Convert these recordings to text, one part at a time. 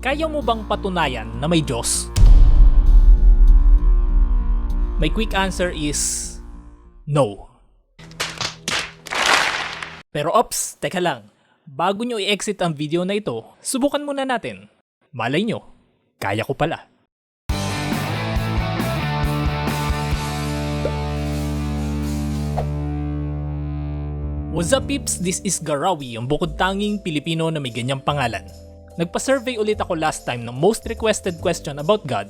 Kaya mo bang patunayan na may Diyos? My quick answer is no. Pero ops, teka lang. Bago nyo i-exit ang video na ito, subukan muna natin. Malay nyo, kaya ko pala. What's up peeps? This is Garawi, ang bukod tanging Pilipino na may ganyang pangalan. Nagpa-survey ulit ako last time ng most requested question about God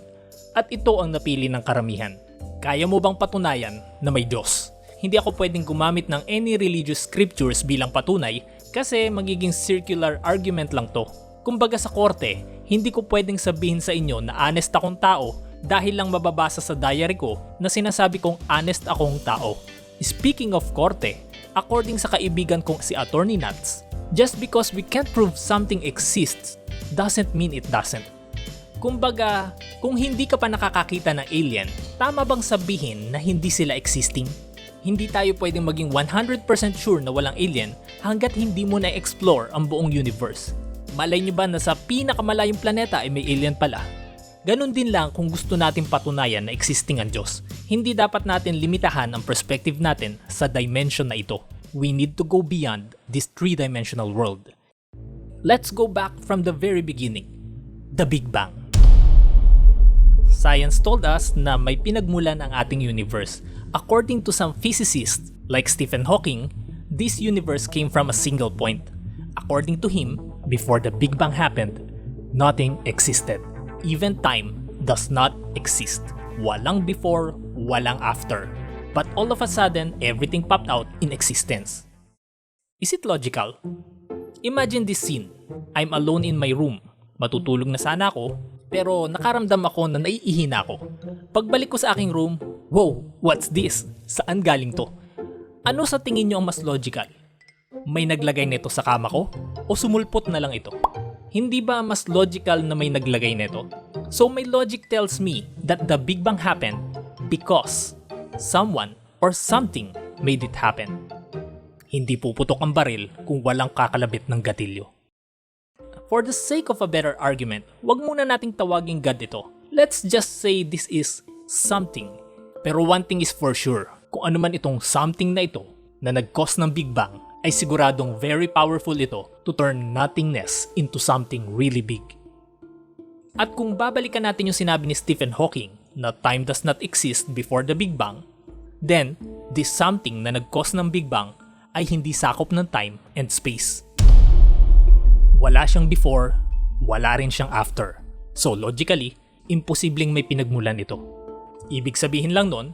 at ito ang napili ng karamihan. Kaya mo bang patunayan na may Diyos? Hindi ako pwedeng gumamit ng any religious scriptures bilang patunay kasi magiging circular argument lang to. Kumbaga sa korte, hindi ko pwedeng sabihin sa inyo na honest akong tao dahil lang mababasa sa diary ko na sinasabi kong honest akong tao. Speaking of korte, according sa kaibigan kong si Attorney Nuts, just because we can't prove something exists doesn't mean it doesn't. Kumbaga, kung hindi ka pa nakakakita ng alien, tama bang sabihin na hindi sila existing? Hindi tayo pwedeng maging 100% sure na walang alien hanggat hindi mo na-explore ang buong universe. Malay nyo ba na sa pinakamalayong planeta ay may alien pala? Ganon din lang kung gusto natin patunayan na existing ang Diyos. Hindi dapat natin limitahan ang perspective natin sa dimension na ito. We need to go beyond this three-dimensional world. Let's go back from the very beginning. The Big Bang. Science told us na may pinagmulan ang ating universe. According to some physicists like Stephen Hawking, this universe came from a single point. According to him, before the Big Bang happened, nothing existed. Even time does not exist. Walang before, walang after. But all of a sudden, everything popped out in existence. Is it logical? Imagine this scene. I'm alone in my room. Matutulog na sana ako, pero nakaramdam ako na naiihi na ako. Pagbalik ko sa aking room, wow, what's this? Saan galing to? Ano sa tingin nyo ang mas logical? May naglagay nito sa kama ko? O sumulpot na lang ito? Hindi ba mas logical na may naglagay nito? So my logic tells me that the Big Bang happened because someone or something made it happen. Hindi puputok ang baril kung walang kakalabit ng gatilyo. For the sake of a better argument, wag muna nating tawaging God ito. Let's just say this is something. Pero one thing is for sure, kung ano man itong something na ito na nag-cause ng Big Bang, ay siguradong very powerful ito to turn nothingness into something really big. At kung babalikan natin yung sinabi ni Stephen Hawking na time does not exist before the Big Bang, then this something na nag-cause ng Big Bang ay hindi sakop ng time and space. Wala siyang before, wala rin siyang after. So logically, imposibleng may pinagmulan ito. Ibig sabihin lang nun,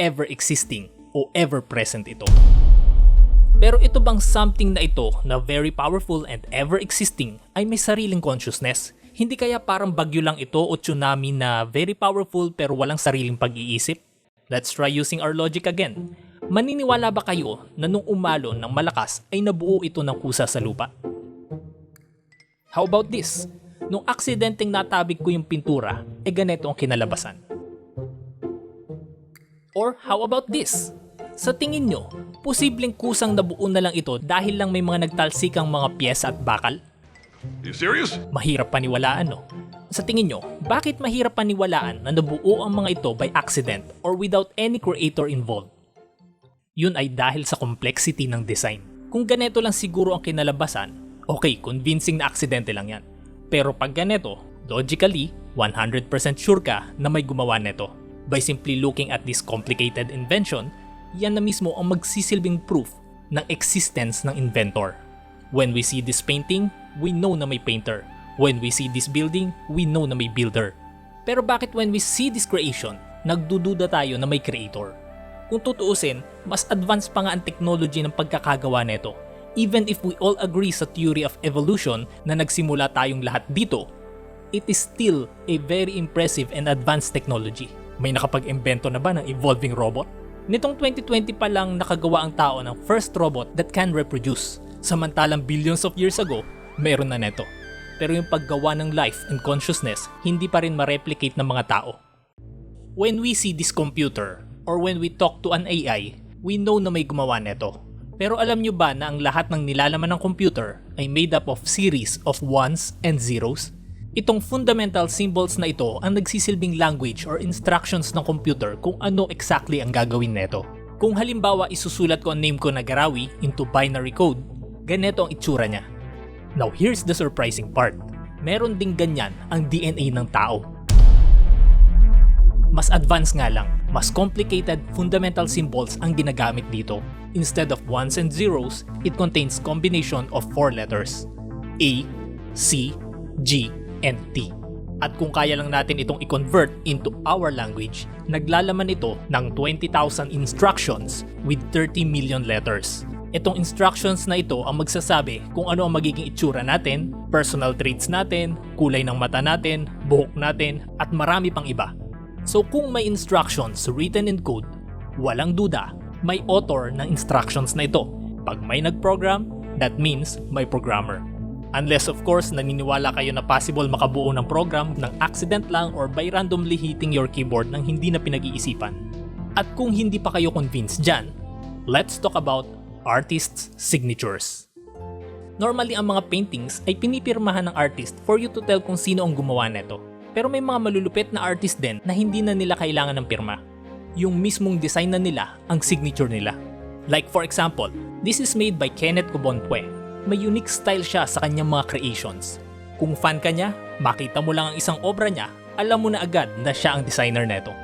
ever existing o ever present ito. Pero ito bang something na ito na very powerful and ever existing ay may sariling consciousness? Hindi kaya parang bagyo lang ito o tsunami na very powerful pero walang sariling pag-iisip? Let's try using our logic again. Maniniwala ba kayo na nung umalo ng malakas ay nabuo ito ng kusa sa lupa? How about this? Nung aksidenteng natabig ko yung pintura, e ganito ang kinalabasan. Or how about this? Sa tingin nyo, posibleng kusang nabuo na lang ito dahil lang may mga nagtalsikang mga piyesa at bakal? You serious? Mahirap paniwalaan no? Sa tingin nyo, bakit mahirap paniwalaan na nabuo ang mga ito by accident or without any creator involved? Yun ay dahil sa complexity ng design. Kung ganito lang siguro ang kinalabasan, okay, convincing na aksidente lang yan. Pero pag ganito, logically, 100% sure ka na may gumawa nito. By simply looking at this complicated invention, yan na mismo ang magsisilbing proof ng existence ng inventor. When we see this painting, we know na may painter. When we see this building, we know na may builder. Pero bakit when we see this creation, nagdududa tayo na may creator? Kung tutuusin, mas advanced pa nga ang technology ng pagkakagawa nito. Even if we all agree sa theory of evolution na nagsimula tayong lahat dito, it is still a very impressive and advanced technology. May nakapag-imbento na ba ng evolving robot? Nitong 2020 pa lang nakagawa ang tao ng first robot that can reproduce. Samantalang billions of years ago, meron na neto. Pero yung paggawa ng life and consciousness, hindi pa rin ma-replicate ng mga tao. When we see this computer, or when we talk to an AI, we know na may gumawa neto. Pero alam nyo ba na ang lahat ng nilalaman ng computer ay made up of series of ones and zeros? Itong fundamental symbols na ito ang nagsisilbing language or instructions ng computer kung ano exactly ang gagawin neto. Kung halimbawa isusulat ko ang name ko na Garawi into binary code, ganito ang itsura niya. Now here's the surprising part. Meron ding ganyan ang DNA ng tao. Mas advanced nga lang, mas complicated fundamental symbols ang ginagamit dito. Instead of ones and zeros, it contains combination of four letters. A, C, G, and T. At kung kaya lang natin itong i-convert into our language, naglalaman ito ng 20,000 instructions with 30 million letters. Itong instructions na ito ang magsasabi kung ano ang magiging itsura natin, personal traits natin, kulay ng mata natin, buhok natin, at marami pang iba. So kung may instructions written in code, walang duda, may author ng instructions na ito. Pag may nag-program, that means may programmer. Unless of course naniniwala kayo na possible makabuo ng program ng accident lang or by randomly hitting your keyboard ng hindi na pinag-iisipan. At kung hindi pa kayo convinced dyan, let's talk about artists' signatures. Normally ang mga paintings ay pinipirmahan ng artist for you to tell kung sino ang gumawa nito. Pero may mga malulupit na artist din na hindi na nila kailangan ng pirma. Yung mismong design na nila ang signature nila. Like for example, this is made by Kenneth Cobonpue. May unique style siya sa kanyang mga creations. Kung fan ka niya, makita mo lang ang isang obra niya, alam mo na agad na siya ang designer neto.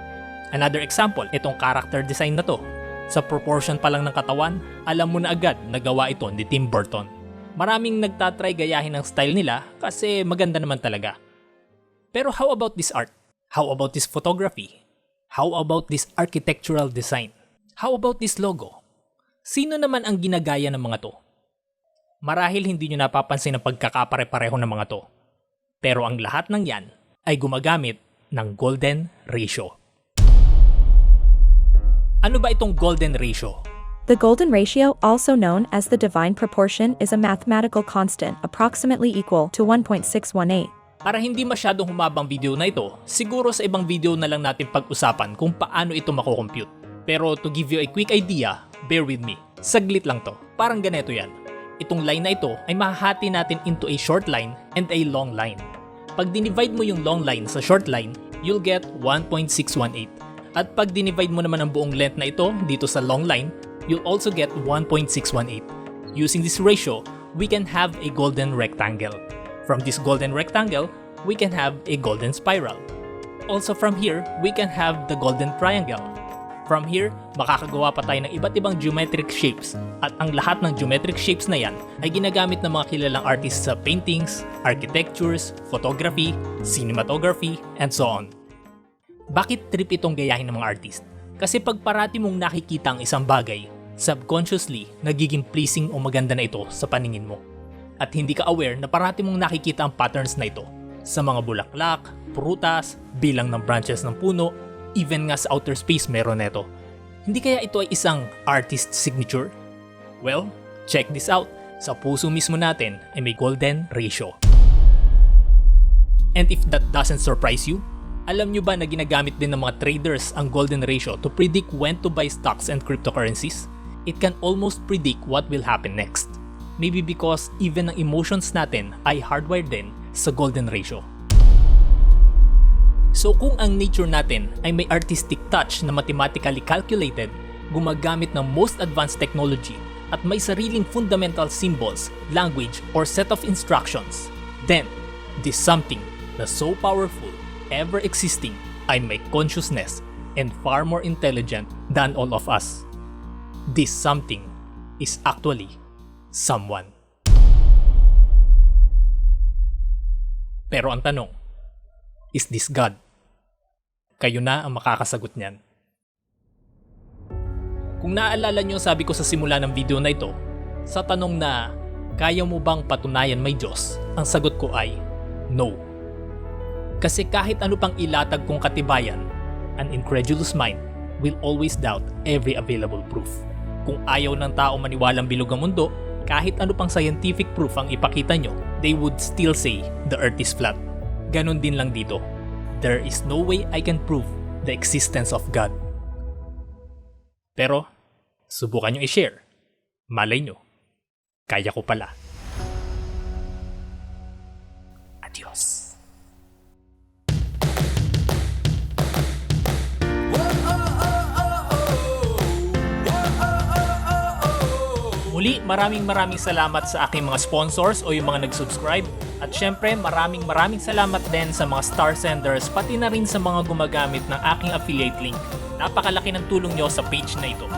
Another example, itong character design na to. Sa proportion pa lang ng katawan, alam mo na agad na gawa ito ni Tim Burton. Maraming nagtatry gayahin ang style nila kasi maganda naman talaga. Pero how about this art? How about this photography? How about this architectural design? How about this logo? Sino naman ang ginagaya ng mga to? Marahil hindi nyo napapansin ang pagkakapare-pareho ng mga to. Pero ang lahat ng yan ay gumagamit ng golden ratio. Ano ba itong golden ratio? The golden ratio, also known as the divine proportion, is a mathematical constant approximately equal to 1.618. Para hindi masyadong humabang video na ito, siguro sa ibang video na lang natin pag-usapan kung paano ito mako-compute. Pero to give you a quick idea, bear with me. Saglit lang to. Parang ganito yan. Itong line na ito ay mahahati natin into a short line and a long line. Pag dinivide mo yung long line sa short line, you'll get 1.618. At pag dinivide mo naman ang buong length na ito dito sa long line, you'll also get 1.618. Using this ratio, we can have a golden rectangle. From this golden rectangle, we can have a golden spiral. Also from here, we can have the golden triangle. From here, makakagawa pa tayo ng iba't ibang geometric shapes at ang lahat ng geometric shapes na yan ay ginagamit ng mga kilalang artists sa paintings, architectures, photography, cinematography, and so on. Bakit trip itong gayahin ng mga artist? Kasi pag parati mong nakikita ang isang bagay, subconsciously nagiging pleasing o maganda na ito sa paningin mo. At hindi ka aware na parati mong nakikita ang patterns na ito sa mga bulaklak, prutas, bilang ng branches ng puno, even nga sa outer space meron neto. Hindi kaya ito ay isang artist signature? Well, check this out. Sa puso mismo natin ay may golden ratio. And if that doesn't surprise you, alam nyo ba na ginagamit din ng mga traders ang golden ratio to predict when to buy stocks and cryptocurrencies? It can almost predict what will happen next. Maybe because even ang emotions natin ay hardwired din sa golden ratio. So kung ang nature natin ay may artistic touch na mathematically calculated, gumagamit ng most advanced technology at may sariling fundamental symbols, language, or set of instructions, then this something na so powerful, ever existing, ay may consciousness and far more intelligent than all of us. This something is actually someone. Pero ang tanong, is this God? Kayo na ang makakasagot niyan. Kung naalala nyo sabi ko sa simula ng video na ito, sa tanong na kaya mo bang patunayan may Diyos, ang sagot ko ay no. Kasi kahit ano pang ilatag kong katibayan, an incredulous mind will always doubt every available proof. Kung ayaw ng tao maniwalang bilog ang mundo, kahit ano pang scientific proof ang ipakita nyo, they would still say the earth is flat. Ganon din lang dito. There is no way I can prove the existence of God. Pero, subukan nyo i-share. Malay nyo, kaya ko pala. Muli, maraming maraming salamat sa aking mga sponsors o yung mga nag-subscribe. At syempre, maraming maraming salamat din sa mga star senders pati na rin sa mga gumagamit ng aking affiliate link. Napakalaki ng tulong nyo sa page na ito.